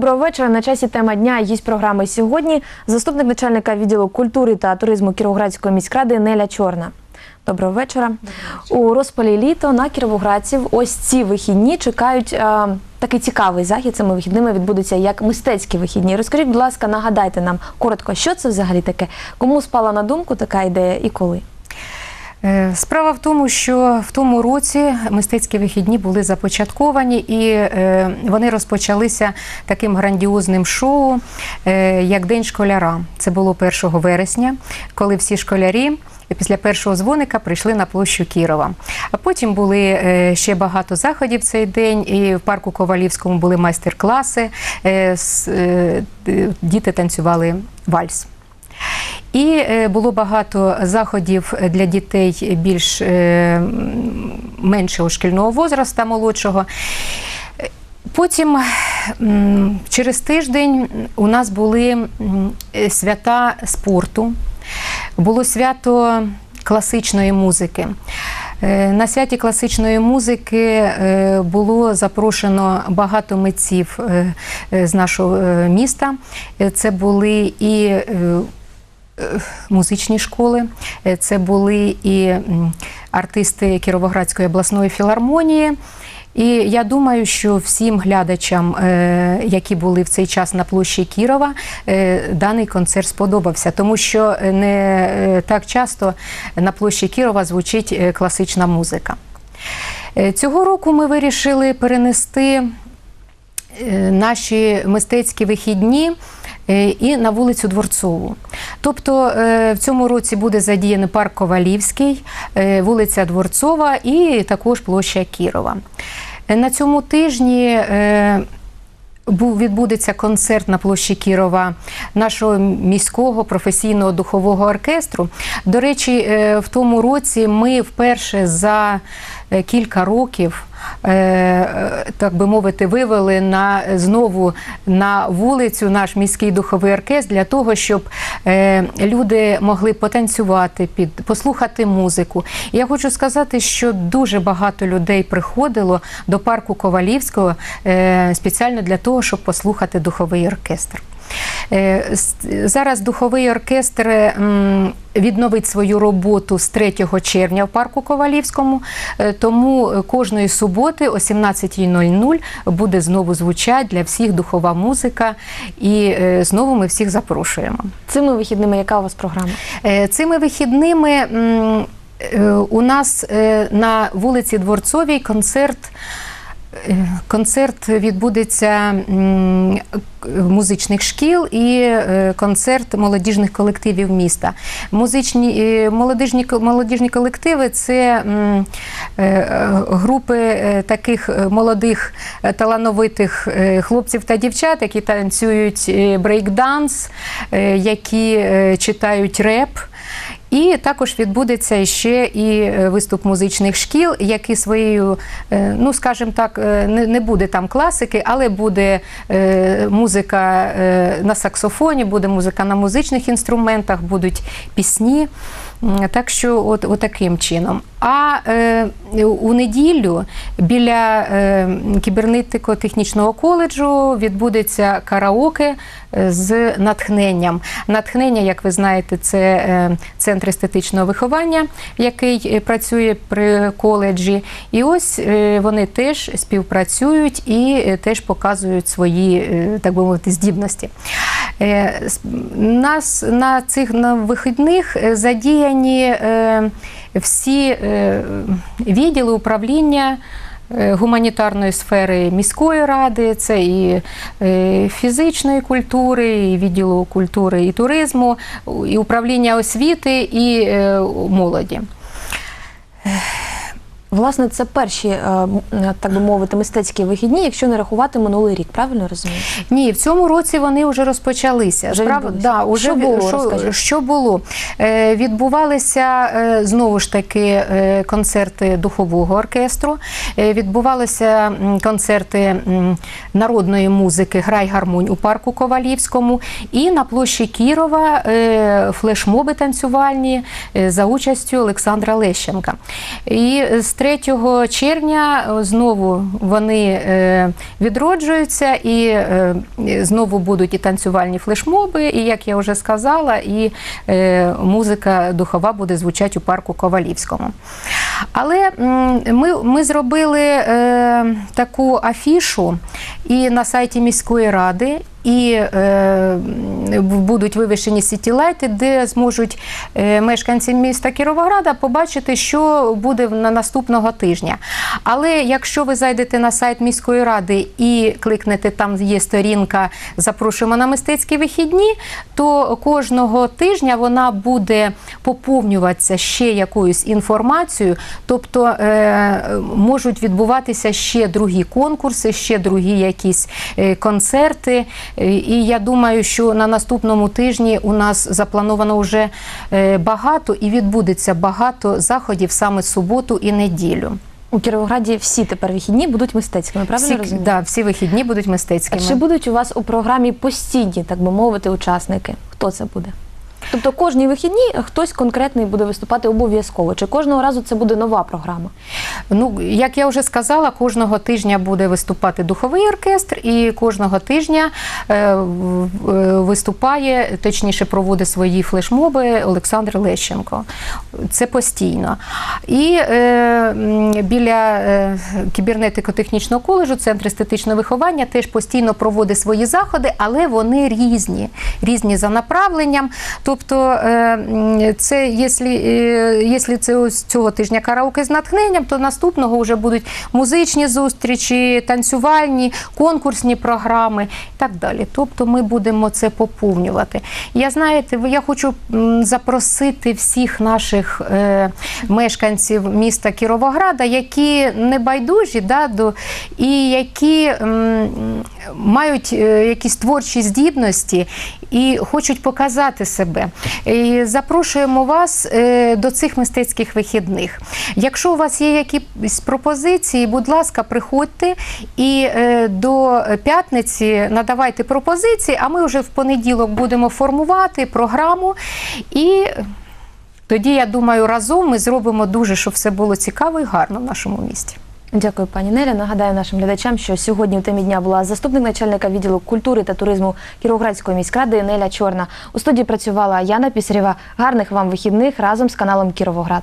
Доброго вечора. На часі тема дня гість програми сьогодні. Заступник начальника відділу культури та туризму Кіровоградської міськради Неля Чорна. Доброго вечора. У розпалі літо на кіровоградців ось ці вихідні чекають е, такий цікавий захід. Цими вихідними відбудеться як мистецькі вихідні. Розкажіть, будь ласка, нагадайте нам коротко, що це взагалі таке, кому спала на думку така ідея і коли. Е, Справа в тому, що в тому році мистецькі вихідні були започатковані, і е, вони розпочалися таким грандіозним шоу, е, як День школяра. Це було 1 вересня, коли всі школярі. Після першого дзвоника прийшли на площу Кірова. А потім були ще багато заходів цей день. І в парку Ковалівському були майстер-класи. Діти танцювали вальс. І е, було багато заходів для дітей більш е, меншого шкільного возраста, молодшого. Потім через тиждень у нас були е, свята спорту, було свято класичної музики. На святі класичної музики було запрошено багато митців з нашого міста. Це були і музичні школи, е, це були і артисти Кіровоградської обласної філармонії. І я думаю, що всім глядачам, е, які були в цей час на площі Кірова, е, даний концерт сподобався, тому що не е, так часто на площі Кірова звучить е, класична музика. Е, Цього року ми вирішили перенести е, наші мистецькі вихідні е, і на вулицю Дворцову. Тобто е, в цьому році буде задіяний парк Ковалівський, е, вулиця Дворцова і також площа Кірова. Е, На цьому тижні е, відбудеться концерт на площі Кірова нашого міського професійного духового оркестру. До речі, е, в тому році ми вперше за е, кілька років. Е, е, Так би мовити, вивели на знову на вулицю наш міський духовий оркестр для того, щоб е, люди могли потанцювати під послухати музику. Я хочу сказати, що дуже багато людей приходило до парку Ковалівського е, спеціально для того, щоб послухати духовий оркестр. Е, Зараз духовий оркестр відновить свою роботу з 3 червня в парку Ковалівському, е, тому кожної суботи о 17.00 буде знову звучати для всіх духова музика, і е, знову ми всіх запрошуємо. Цими вихідними яка у вас програма? Цими вихідними у нас на вулиці Дворцовій концерт. Концерт відбудеться музичних шкіл і е, концерт молодіжних колективів міста. Музичні е, молодіжні, молодіжні колективи це е, групи таких молодих талановитих хлопців та дівчат, які танцюють брейкданс, які читають реп. І також відбудеться ще і е, виступ музичних шкіл, які своєю, е, ну скажімо так, е, не, буде там класики, але буде музика на саксофоні, буде музика на музичних інструментах, будуть пісні. Так що, от, от таким чином. А е, у неділю біля е, кібернетико-технічного коледжу відбудеться караоке з натхненням. Натхнення, як ви знаєте, це е, центр естетичного виховання, який е, працює при коледжі. І ось е, вони теж співпрацюють і е, теж показують свої, так би мовити, здібності. Нас на цих на вихідних задіяні всі відділи управління. Е, Гуманітарної сфери міської ради, це і е, фізичної культури, і відділу культури і туризму, і управління освіти і е, молоді. Власне, це перші, е, так би мовити, мистецькі вихідні, якщо не рахувати минулий рік, правильно розумію? Ні, в цьому році вони вже розпочалися. Вже відбулися. да, уже Що було, що, що було? Е, відбувалися е, знову ж таки е, концерти духового оркестру, е, відбувалися концерти народної музики Грай гармонь у парку Ковалівському і на площі Кірова е, флешмоби танцювальні е, за участю Олександра Лещенка. І з 3 червня е, знову вони е, відроджуються і е, знову будуть і танцювальні флешмоби, і як я вже сказала, і музика духова буде звучати у парку Ковалівському. Але ми, ми зробили е, таку афішу і на сайті міської ради. І е, будуть вивішені сітілайти, де зможуть е, мешканці міста Кіровограда побачити, що буде на наступного тижня. Але якщо ви зайдете на сайт міської ради і кликнете, там є сторінка Запрошуємо на мистецькі вихідні, то кожного тижня вона буде поповнюватися ще якоюсь інформацією, тобто е, можуть відбуватися ще другі конкурси, ще другі якісь е, концерти. Е, І я думаю, що на наступному тижні у нас заплановано вже багато і відбудеться багато заходів саме суботу і неділю. У Кіровограді всі тепер вихідні будуть мистецькими, правильно Всі, розумію? да, всі вихідні будуть А. Чи будуть у вас у програмі постійні, так би мовити, учасники? Хто це буде? Тобто кожні вихідні хтось конкретний буде виступати обов'язково. Чи кожного разу це буде нова програма? Ну, як я вже сказала, кожного тижня буде виступати духовий оркестр, і кожного тижня е, е, виступає, точніше, проводить свої флешмоби Олександр Лещенко. Це постійно. І е, біля е, кібернетико-технічного коледжу, центр естетичного виховання, теж постійно проводить свої заходи, але вони різні, різні за направленням. Тобто, е, це, якщо, е, це ось цього тижня караоке з натхненням, то наступного вже будуть музичні зустрічі, танцювальні, конкурсні програми і так далі. Тобто ми будемо це поповнювати. Я знаєте, я хочу запросити всіх наших е, мешканців міста Кіровограда, які не байдужі да, до, і які м, мають якісь творчі здібності і хочуть показати себе. І запрошуємо вас е, до цих мистецьких вихідних. Якщо у вас є якісь пропозиції, будь ласка, приходьте і е, до п'ятниці надавайте пропозиції, а ми вже в понеділок будемо формувати програму. І тоді, я думаю, разом ми зробимо дуже, щоб все було цікаво і гарно в нашому місті. Дякую, пані Неля. Нагадаю нашим глядачам, що сьогодні у темі дня була заступник начальника відділу культури та туризму Кіровоградської міськради Неля Чорна. У студії працювала Яна Пісарєва. Гарних вам вихідних разом з каналом Кіровоград.